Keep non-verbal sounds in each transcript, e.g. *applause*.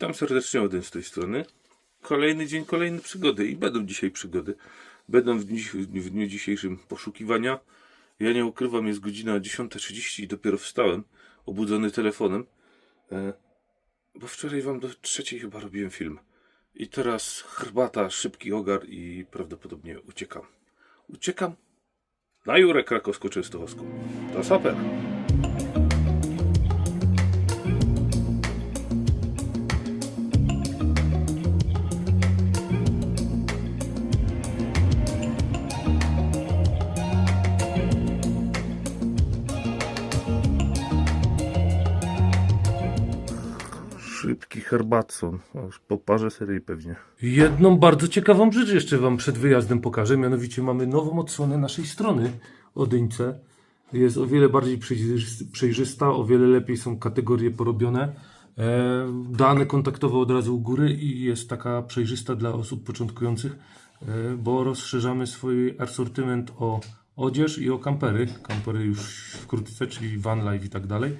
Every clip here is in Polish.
Witam serdecznie Odyn z tej strony. Kolejny dzień, kolejne przygody i będą dzisiaj przygody. Będą w dniu, w dniu dzisiejszym poszukiwania. Ja nie ukrywam, jest godzina 10.30 i dopiero wstałem, obudzony telefonem. E, bo wczoraj wam do trzeciej chyba robiłem film. I teraz herbata, szybki ogar i prawdopodobnie uciekam. Uciekam na Jurę Krakowsko-Częstochowską. To super. Herbatson. A już po parze serii pewnie. Jedną bardzo ciekawą rzecz jeszcze Wam przed wyjazdem pokażę. Mianowicie mamy nową odsłonę naszej strony Odyńce. Jest o wiele bardziej przejrzys- przejrzysta, o wiele lepiej są kategorie porobione. E, dane kontaktowe od razu u góry i jest taka przejrzysta dla osób początkujących, e, bo rozszerzamy swój asortyment o odzież i o kampery. Kampery już wkrótce, czyli van life i tak dalej.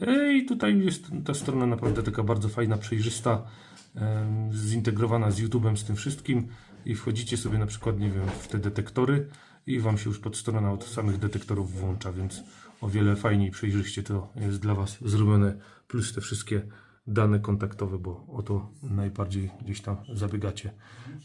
E, I tutaj jest ta strona naprawdę taka bardzo fajna, przejrzysta, zintegrowana z YouTube'em, z tym wszystkim i wchodzicie sobie na przykład, nie wiem, w te detektory i Wam się już podstrona od samych detektorów włącza, więc o wiele fajniej, przejrzyście to jest dla Was zrobione, plus te wszystkie dane kontaktowe, bo o to najbardziej gdzieś tam zabiegacie.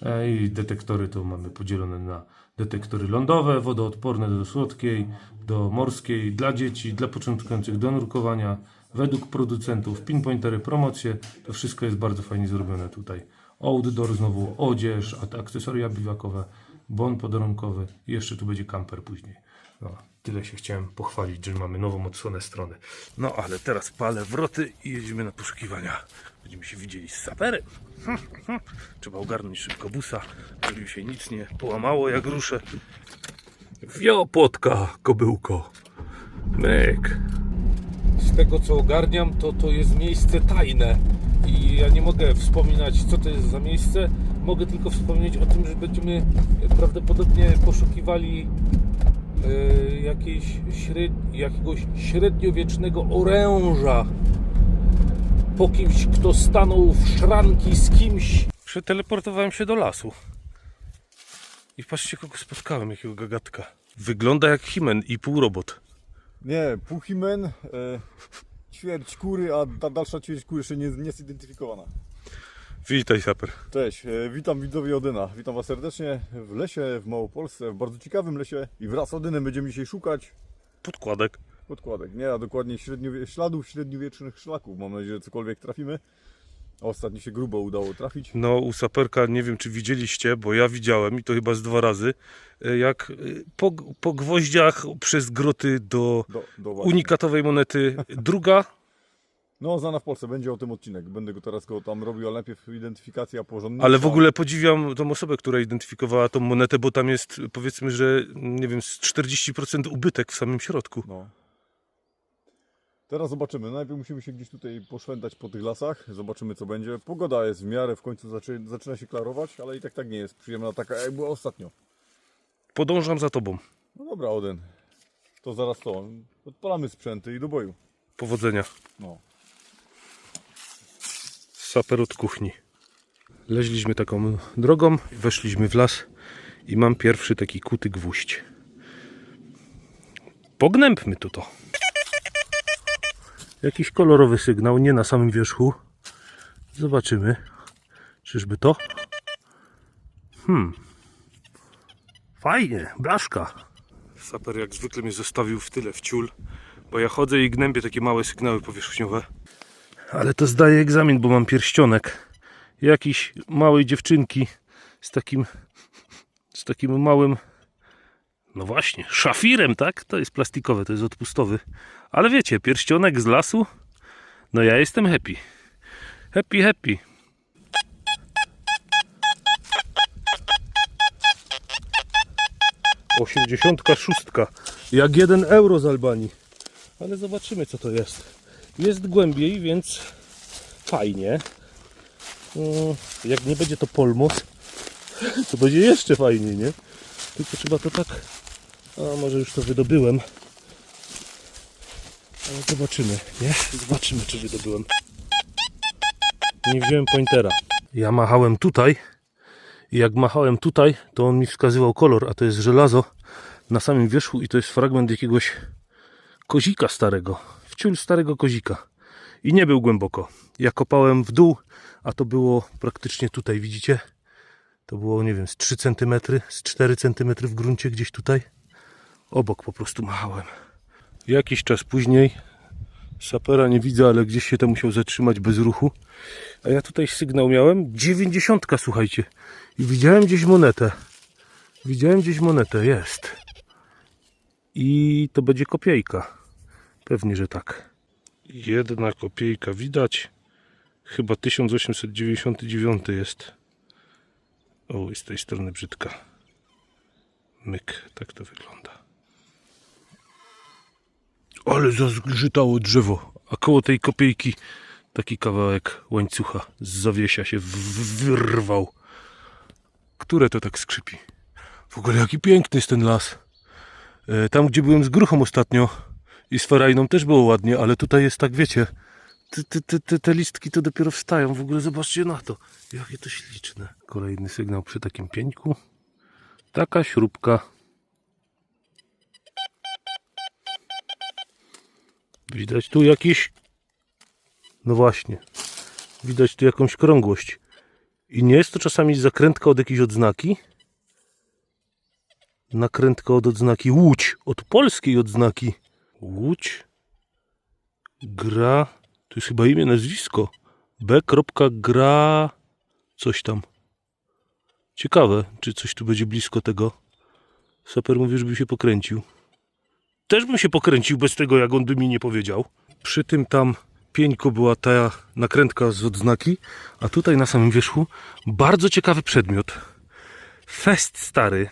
E, I detektory to mamy podzielone na detektory lądowe, wodoodporne do słodkiej, do morskiej, dla dzieci, dla początkujących do nurkowania, według producentów, pinpointery, promocje, to wszystko jest bardzo fajnie zrobione tutaj. Outdoor znowu, odzież, a te akcesoria biwakowe, bon podarunkowy jeszcze tu będzie kamper później. No, tyle się chciałem pochwalić, że mamy nową odsłonę strony. No ale teraz palę wroty i jedziemy na poszukiwania. Będziemy się widzieli z saperem. *laughs* Trzeba ogarnąć szybko busa, żeby się nic nie połamało jak ruszę. Wiopłotka, kobyłko. Myk. Z tego co ogarniam, to to jest miejsce tajne i ja nie mogę wspominać co to jest za miejsce. Mogę tylko wspomnieć o tym, że będziemy prawdopodobnie poszukiwali jakiejś śred... jakiegoś średniowiecznego oręża po kimś, kto stanął w szranki z kimś. Przeteleportowałem się do lasu. I patrzcie kogo spotkałem, jakiego gagatka. Wygląda jak Himen i półrobot. Nie, Puchimen, e, ćwierć kury, a ta dalsza ćwierć kury jeszcze nie, nie jest zidentyfikowana. Witaj saper. Cześć, e, witam widzowie Odyna. Witam Was serdecznie w lesie w Małopolsce, w bardzo ciekawym lesie i wraz z Odynem będziemy dzisiaj szukać Podkładek. podkładek, nie, a dokładnie średniowie, śladów średniowiecznych szlaków. Mam nadzieję, że cokolwiek trafimy. Ostatnio się grubo udało trafić. No, u saperka nie wiem, czy widzieliście, bo ja widziałem i to chyba z dwa razy, e, jak e, po, po gwoździach przez groty do Do, do unikatowej monety. Druga, No, znana w Polsce, będzie o tym odcinek. Będę go teraz go tam robił, ale najpierw identyfikacja porządna. ale w ogóle podziwiam tą osobę, która identyfikowała tą monetę, bo tam jest powiedzmy, że nie wiem, z 40% ubytek w samym środku. No. Teraz zobaczymy. Najpierw musimy się gdzieś tutaj poszwędać po tych lasach. Zobaczymy co będzie. Pogoda jest w miarę, w końcu zaczy, zaczyna się klarować, ale i tak tak nie jest przyjemna taka jak była ostatnio. Podążam za tobą. No dobra, Oden. To zaraz to. Odpalamy sprzęty i do boju. Powodzenia. No. Saper od kuchni. Leźliśmy taką drogą, weszliśmy w las i mam pierwszy taki kuty gwóźdź. Pognębmy tu to. Jakiś kolorowy sygnał, nie na samym wierzchu. Zobaczymy. Czyżby to? Hmm. Fajnie, blaszka. Saper jak zwykle mnie zostawił w tyle w ciul, bo ja chodzę i gnębię takie małe sygnały powierzchniowe. Ale to zdaje egzamin, bo mam pierścionek. Jakiś małej dziewczynki z takim z takim małym no właśnie, szafirem, tak? To jest plastikowe, to jest odpustowy. Ale wiecie, pierścionek z lasu? No ja jestem happy. Happy, happy. Osiemdziesiątka szóstka. Jak jeden euro z Albanii. Ale zobaczymy co to jest. Jest głębiej, więc fajnie. Mm, Jak nie będzie to polmos, to będzie jeszcze fajniej, nie? Tylko trzeba to tak. A może już to wydobyłem. Ale zobaczymy, nie? Zobaczymy, czy wydobyłem. Nie wziąłem pointera. Ja machałem tutaj i jak machałem tutaj, to on mi wskazywał kolor, a to jest żelazo na samym wierzchu i to jest fragment jakiegoś kozika starego. Wciul starego kozika. I nie był głęboko. Ja kopałem w dół, a to było praktycznie tutaj, widzicie? To było, nie wiem, z 3 cm, z 4 cm w gruncie gdzieś tutaj. Obok po prostu machałem. Jakiś czas później sapera nie widzę, ale gdzieś się tam musiał zatrzymać bez ruchu. A ja tutaj sygnał miałem 90, słuchajcie. I widziałem gdzieś monetę. Widziałem gdzieś monetę, jest. I to będzie kopiejka. Pewnie, że tak. Jedna kopiejka widać. Chyba 1899 jest. O, i z tej strony brzydka. Myk, tak to wygląda. Ale zazgrzytało drzewo, a koło tej kopiejki taki kawałek łańcucha z zawiesia się wyrwał. Które to tak skrzypi? W ogóle jaki piękny jest ten las. E, Tam, gdzie byłem z gruchą ostatnio i z ferajną też było ładnie, ale tutaj jest tak, wiecie, te, te, te, te, listki to dopiero wstają. W ogóle zobaczcie na to. Jakie to śliczne. Kolejny sygnał przy takim pieńku. Taka śrubka. Widać tu jakiś... No właśnie. Widać tu jakąś krągłość. I nie jest to czasami zakrętka od jakiejś odznaki? Nakrętka od odznaki Łódź. Od polskiej odznaki. Łódź. Gra. To jest chyba imię, nazwisko. B. Gra. Coś tam. Ciekawe, czy coś tu będzie blisko tego. Saper mówi, żeby się pokręcił. Też bym się pokręcił bez tego, jak on by mi nie powiedział. Przy tym tam pieńku była ta nakrętka z odznaki, a tutaj na samym wierzchu bardzo ciekawy przedmiot. Fest stary.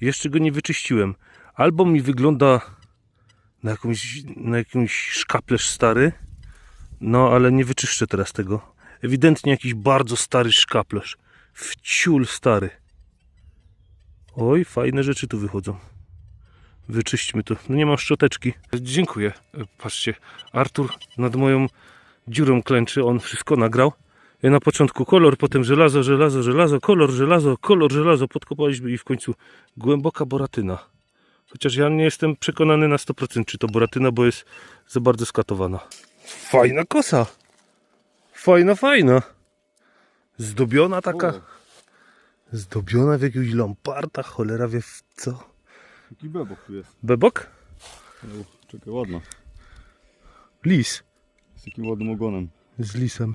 Jeszcze go nie wyczyściłem. Albo mi wygląda na jakąś, na jakąś szkaplerz stary, no ale nie wyczyszczę teraz tego. Ewidentnie jakiś bardzo stary szkaplerz. Wciul stary. Oj, fajne rzeczy tu wychodzą. Wyczyśćmy to. No nie mam szczoteczki. Dziękuję. E, Patrzcie, Artur nad moją dziurą klęczy. On wszystko nagrał. Ja na początku kolor, potem żelazo, żelazo, żelazo, kolor, żelazo, kolor, żelazo. Podkopaliśmy i w końcu głęboka boratyna. Chociaż ja nie jestem przekonany na 100% czy to boratyna, bo jest za bardzo skatowana. Fajna kosa. Fajna, fajna. Zdobiona taka. O. Zdobiona w jakiegoś lamparta, cholera wie w co. Jaki bebok tu jest. Bebok? O, czekaj, ładna. Lis. Z takim ładnym ogonem. Z lisem.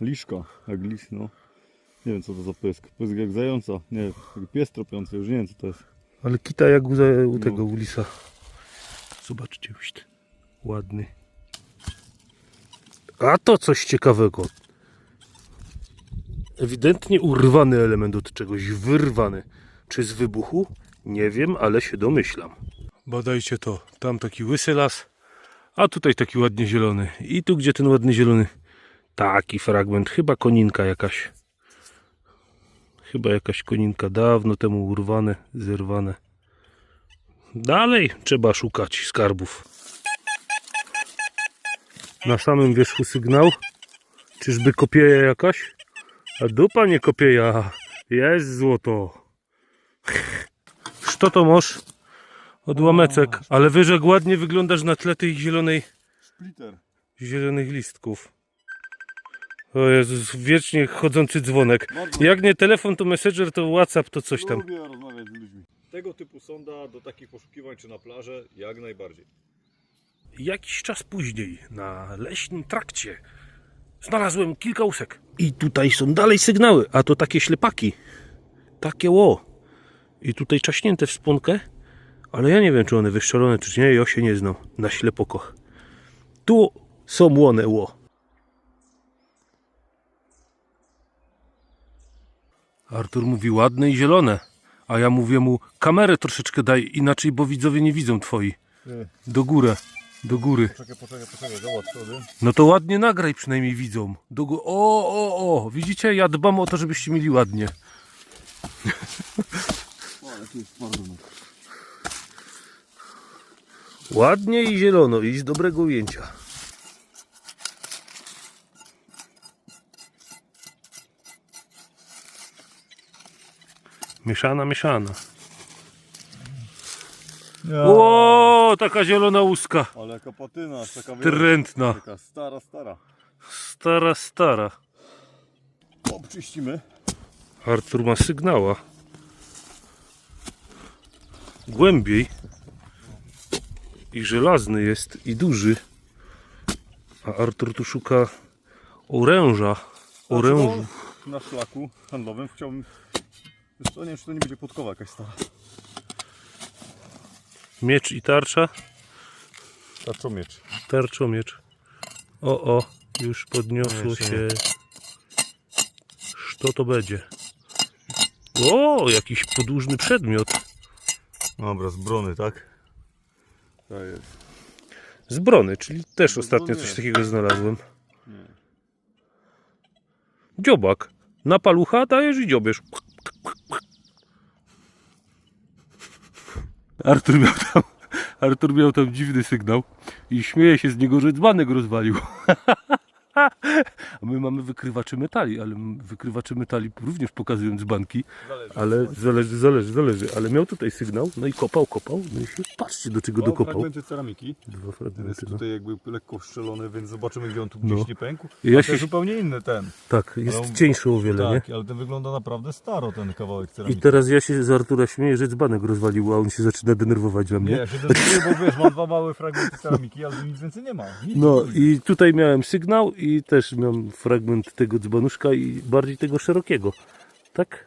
Liszka, jak lis, no. Nie wiem co to za pysk. Pysk jak zająca. Nie, jak pies tropiący, już nie wiem co to jest. Ale kita jak u, u No. tego, u lisa. Zobaczcie, wiśt. Ładny. A to coś ciekawego. Ewidentnie urwany element od czegoś, wyrwany. Czy z wybuchu? Nie wiem, ale się domyślam. Badajcie to. Tam taki łysy las, a tutaj taki ładnie zielony. I tu gdzie ten ładny zielony? Taki fragment, chyba koninka jakaś. Chyba jakaś koninka dawno temu urwane, zerwane. Dalej trzeba szukać skarbów. Na samym wierzchu sygnał. Czyżby kopieja jakaś? A dupa nie kopieja. Jest złoto. Co to masz? Odłamecek. Ale jak ładnie wyglądasz na tle tej zielonej, Splitter. zielonych listków. O Jezus, wiecznie chodzący dzwonek. Bardzo. Jak nie telefon, to messenger, to whatsapp, to coś tam. Lubię rozmawiać z ludźmi. Tego typu sonda do takich poszukiwań czy na plażę jak najbardziej. Jakiś czas później na leśnym trakcie znalazłem kilka łusek. I tutaj są dalej sygnały, a to takie ślepaki. Takie ło. I tutaj czaśnięte w sponkę, ale ja nie wiem, czy one wyszczelone, czy nie. Ja się nie znam na ślepokoch. Tu są łone ło. Artur mówi ładne i zielone, a ja mówię mu kamerę troszeczkę daj inaczej, bo widzowie nie widzą twoi. Do góry, do góry. Poczekaj, poczekaj, poczekaj, zobacz. No to ładnie nagraj przynajmniej widzą. Do gó- o, o, o, widzicie? Ja dbam o to, żebyście mieli ładnie. O, ale tu jest bardzo Ładnie i zielono i z dobrego ujęcia. Mieszana, mieszana. Ja. O, taka zielona łuska. Ale jaka patyna, taka Trętna. Taka stara, stara. Stara, stara. Obczyścimy. Artur ma sygnała. Głębiej. I żelazny jest, i duży. A Artur tu szuka oręża. Orężu. Na szlaku handlowym chciałbym... Wiesz co, nie wiem, czy to nie będzie podkowa jakaś stara. Miecz i tarcza. Tarczomiecz. Tarczomiecz. O, o, już podniosło Jeszcze się. Co to będzie? O, jakiś podłużny przedmiot. Dobra, z brony, tak? To jest. Z brony, czyli też Z ostatnio coś takiego znalazłem. Dziobak. Na palucha dajesz i dziobiesz. Artur miał tam, Artur miał tam dziwny sygnał i śmieje się z niego, że dzbanek rozwalił. *laughs* A my mamy wykrywacze metali, ale wykrywacze metali również pokazują dzbanki, ale zależy, zależy, zależy. Ale miał tutaj sygnał, no i kopał, kopał, no i się patrzcie do czego Dwa dokopał. fragmenty ceramiki. Dwa Ten jest fragmenty, no. tutaj jakby lekko szczelony, więc zobaczymy gdzie on tu No. gdzieś nie pękł. Ja A się- to jest zupełnie inny ten. Tak, jest on- cieńszy o wiele, nie? Tak, ale ten wygląda naprawdę staro, ten kawałek I ceramiki. teraz ja się z Artura śmieję, że dzbanek rozwalił, a on się zaczyna denerwować na Nie, mnie. ja się denerwuję, bo wiesz, mam dwa małe fragmenty ceramiki, ale nic więcej nie ma. Nic No nie i tutaj miałem sygnał i też miałem fragment tego dzbanuszka i bardziej tego szerokiego. Tak?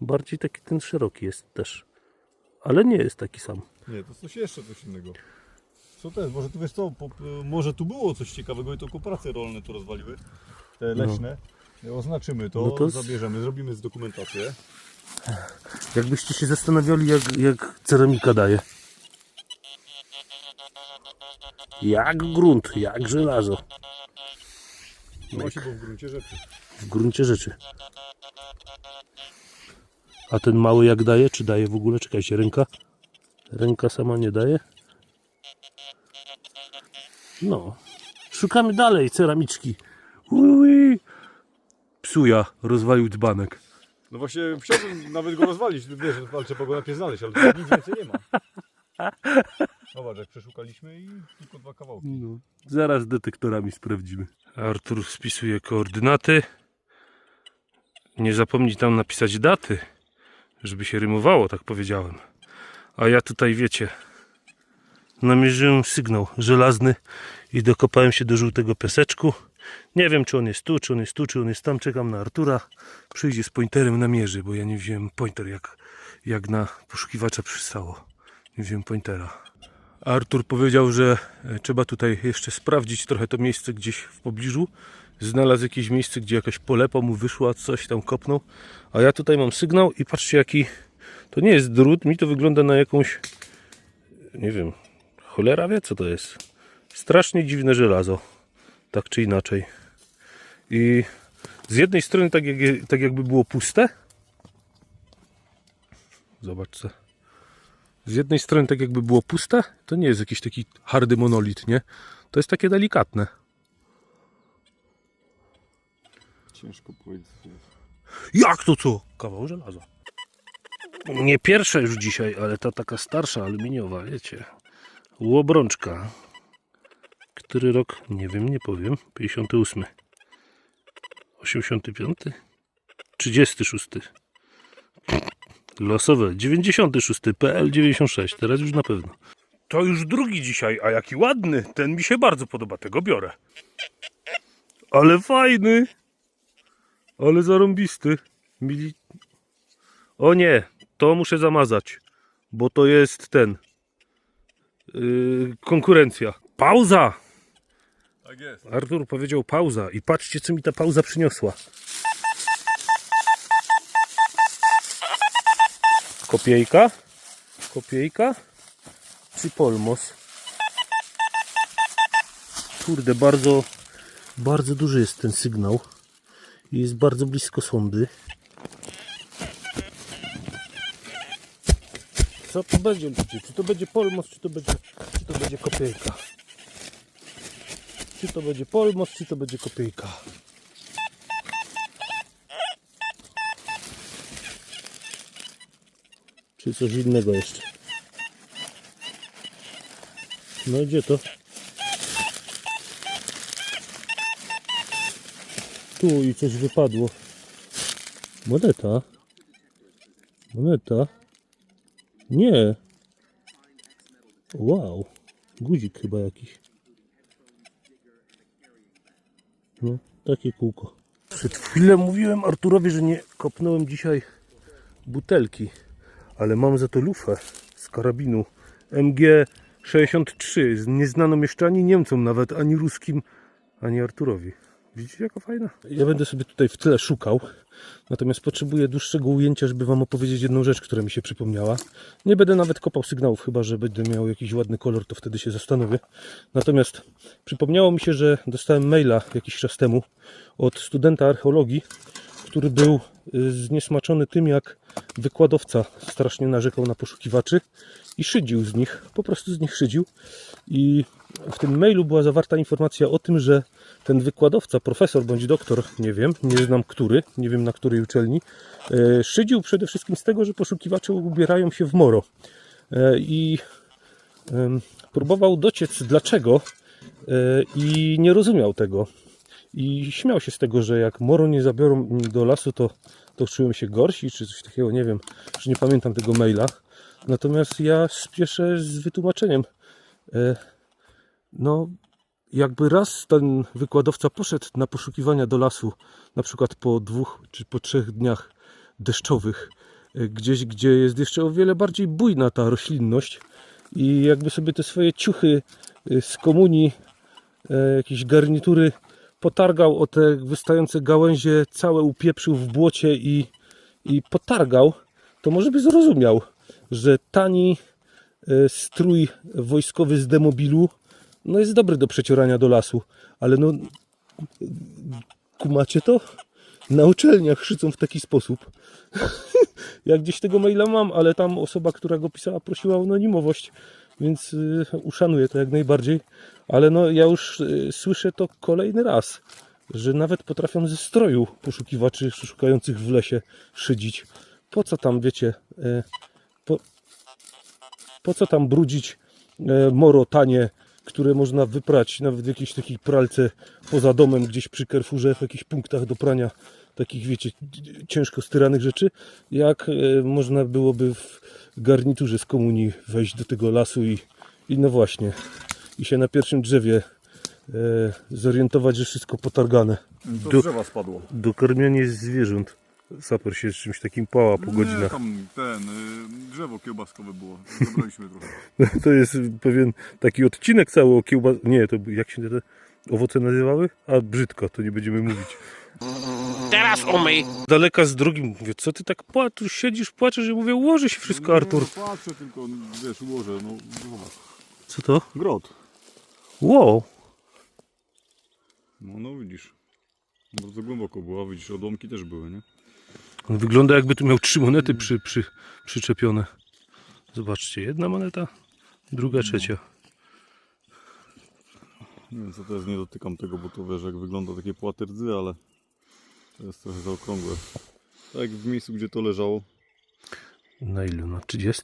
Bardziej taki ten szeroki jest też. Ale nie jest taki sam. Nie, to coś jeszcze, coś innego. Co to jest? Może tu wiesz co, po, może tu było coś ciekawego i to kooperacje rolne tu rozwaliły. Te leśne. Oznaczymy to, No to zabierzemy, zrobimy z dokumentację. Jakbyście się zastanawiali, jak, jak ceramika daje. Jak grunt, jak żelazo. No właśnie, bo w gruncie rzeczy. W gruncie rzeczy. A ten mały jak daje? Czy daje w ogóle? Czekajcie, ręka? Ręka sama nie daje? No. Szukamy dalej ceramiczki. Ui. Psuja, rozwalił dzbanek. No właśnie, chciałbym nawet go rozwalić, wiesz, walczę po go najpierw znaleźć, ale nic więcej nie ma. Zobacz, jak przeszukaliśmy i tylko dwa kawałki. No. Zaraz detektorami sprawdzimy. Artur spisuje koordynaty. Nie zapomnij tam napisać daty, żeby się rymowało, tak powiedziałem. A ja tutaj, wiecie, namierzyłem sygnał żelazny i dokopałem się do żółtego piaseczku. Nie wiem, czy on jest tu, czy on jest tu, czy on jest tam. Czekam na Artura. Przyjdzie z pointerem namierzy, bo ja nie wziąłem pointer, jak, jak na poszukiwacza przystało. Nie wziąłem pointera. Artur powiedział, że e, trzeba tutaj jeszcze sprawdzić trochę to miejsce gdzieś w pobliżu. Znalazł jakieś miejsce, gdzie jakaś polepa mu wyszła, coś tam kopnął. A ja tutaj mam sygnał i patrzcie jaki... To nie jest drut, mi to wygląda na jakąś... Nie wiem, cholera wie co to jest. Strasznie dziwne żelazo. Tak czy inaczej. I z jednej strony tak, jak, tak jakby było puste. Zobaczcie. Z jednej strony tak jakby było puste, to nie jest jakiś taki hardy monolit, nie? To jest takie delikatne. Ciężko powiedzieć. Jak to co? Kawał żelaza. Nie pierwsza już dzisiaj, ale ta taka starsza, aluminiowa, wiecie. Łobrączka. Który rok? Nie wiem, nie powiem. 58. 85. 36. Losowe. 96. PL 96. Teraz już na pewno. To już drugi dzisiaj, a jaki ładny. Ten mi się bardzo podoba, tego biorę. Ale fajny. Ale zarąbisty. Mili... O nie, to muszę zamazać, bo to jest ten. Yy, konkurencja. Pauza! Tak jest. Artur powiedział pauza i patrzcie, co mi ta pauza przyniosła. Kopiejka? Kopiejka? Czy polmos? Kurde, bardzo, bardzo duży jest ten sygnał i jest bardzo blisko sondy. Co to będzie ludzie? Czy to będzie polmos, czy to będzie, czy to będzie kopiejka? Czy to będzie polmos, czy to będzie kopiejka? Czy coś innego jeszcze? No gdzie to? Tu i coś wypadło. Moneta. Moneta. Nie. Wow. Guzik chyba jakiś. No, takie kółko. Przed chwilą mówiłem Arturowi, że nie kopnąłem dzisiaj butelki, ale mam za to lufę z karabinu MG63. z- Nie znano jeszcze ani Niemcom nawet, ani ruskim, ani Arturowi. Widzicie jaka fajna? Ja będę sobie tutaj w tle szukał, natomiast potrzebuję dłuższego ujęcia, żeby wam opowiedzieć jedną rzecz, która mi się przypomniała. Nie będę nawet kopał sygnałów, chyba że będę miał jakiś ładny kolor, to wtedy się zastanowię. Natomiast przypomniało mi się, że dostałem maila jakiś czas temu od studenta archeologii, który był y, zniesmaczony tym, jak wykładowca strasznie narzekał na poszukiwaczy i szydził z nich, po prostu z nich szydził. I w tym mailu była zawarta informacja o tym, że ten wykładowca, profesor bądź doktor, nie wiem, nie znam który, nie wiem na której uczelni, e, szydził przede wszystkim z tego, że poszukiwacze ubierają się w moro. E, I próbował dociec dlaczego e, i nie rozumiał tego. I śmiał się z tego, że jak moro nie zabiorą do lasu, to, to czują się gorsi, czy coś takiego, nie wiem, już nie pamiętam tego maila. Natomiast ja spieszę z wytłumaczeniem. E, No, jakby raz ten wykładowca poszedł na poszukiwania do lasu, na przykład po dwóch czy po trzech dniach deszczowych, e, gdzieś, gdzie jest jeszcze o wiele bardziej bujna ta roślinność i jakby sobie te swoje ciuchy e, z komunii, jakieś garnitury potargał o te wystające gałęzie, całe upieprzył w błocie i, i potargał, to może by zrozumiał, że tani e, strój wojskowy z demobilu no jest dobry do przeciorania do lasu, ale no kumacie to? Na uczelniach szycą w taki sposób. *laughs* ja gdzieś tego maila mam, ale tam osoba, która go pisała, prosiła o anonimowość, więc y, uszanuję to jak najbardziej. Ale no ja już y, słyszę to kolejny raz, że nawet potrafią ze stroju poszukiwaczy szukających w lesie szydzić. Po co tam, wiecie, y, po, po co tam brudzić e, moro tanie, które można wyprać nawet w jakiejś takiej pralce poza domem, gdzieś przy Carrefourze, w jakichś punktach do prania takich, wiecie, ciężko styranych rzeczy, jak e, można byłoby w garniturze z komunii wejść do tego lasu i, i no właśnie, i się na pierwszym drzewie e, zorientować, że wszystko potargane. To Do- drzewa spadło. Dokarmianie zwierząt. Saper się z czymś takim pała po Nie, godzinach. tam ten, y, drzewo kiełbaskowe było. Zabraliśmy trochę. *laughs* To jest pewien taki odcinek cały o kiełbas... Nie, to jak się te owoce nazywały? A, brzydko, to nie będziemy mówić. Teraz umyj. Daleka z drugim mówię, co ty tak pła- tu siedzisz, płaczesz? Ja mówię, ułoży się wszystko, Artur. No, patrzę tylko, wiesz, ułożę, no zobacz. Co to? Grot. Wow. No, no widzisz. Bardzo głęboko było, a widzisz, odłamki też były, nie? On wygląda jakby tu miał trzy monety przy, przy, przyczepione. Zobaczcie, jedna moneta, druga, trzecia. Nie wiem co to jest, nie dotykam tego, bo to wiesz, jak wygląda takie płaty rdzy, ale to jest trochę zaokrągłe. Tak w miejscu, gdzie to leżało. Na ilu? Na 30?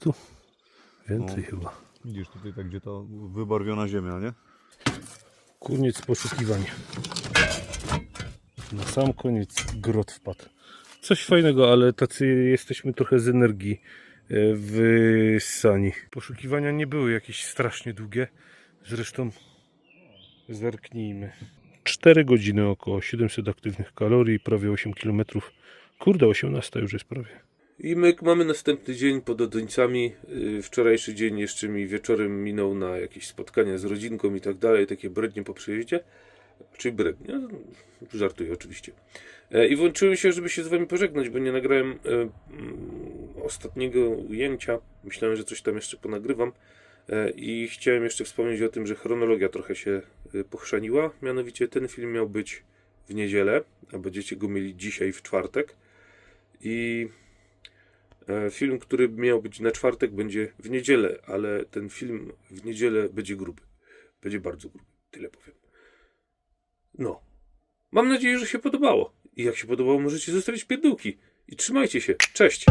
Więcej No. chyba. Widzisz tutaj tak, gdzie ta wybarwiona ziemia, nie? Koniec poszukiwania. Na sam koniec grot wpadł. Coś fajnego, ale tacy jesteśmy trochę z energii e, wyssani. Poszukiwania nie były jakieś strasznie długie. Zresztą zerknijmy. 4 godziny około 700 aktywnych kalorii, prawie 8 km. Kurde, 18 już jest prawie. I my mamy następny dzień pod Odońcami. Yy, Wczorajszy dzień jeszcze mi wieczorem minął na jakieś spotkania z rodzinką i tak dalej, takie brednie po przyjeździe. Czyli brednie, no, żartuję oczywiście. E, I włączyłem się, żeby się z wami pożegnać, bo nie nagrałem e, ostatniego ujęcia. Myślałem, że coś tam jeszcze ponagrywam. E, I chciałem jeszcze wspomnieć o tym, że chronologia trochę się pochrzaniła. Mianowicie ten film miał być w niedzielę, a będziecie go mieli dzisiaj w czwartek. I E, Film, który miał być na czwartek, będzie w niedzielę, ale ten film w niedzielę będzie gruby. Będzie bardzo gruby, tyle powiem. No. Mam nadzieję, że się podobało. I jak się podobało, możecie zostawić pierdółki. I trzymajcie się. Cześć!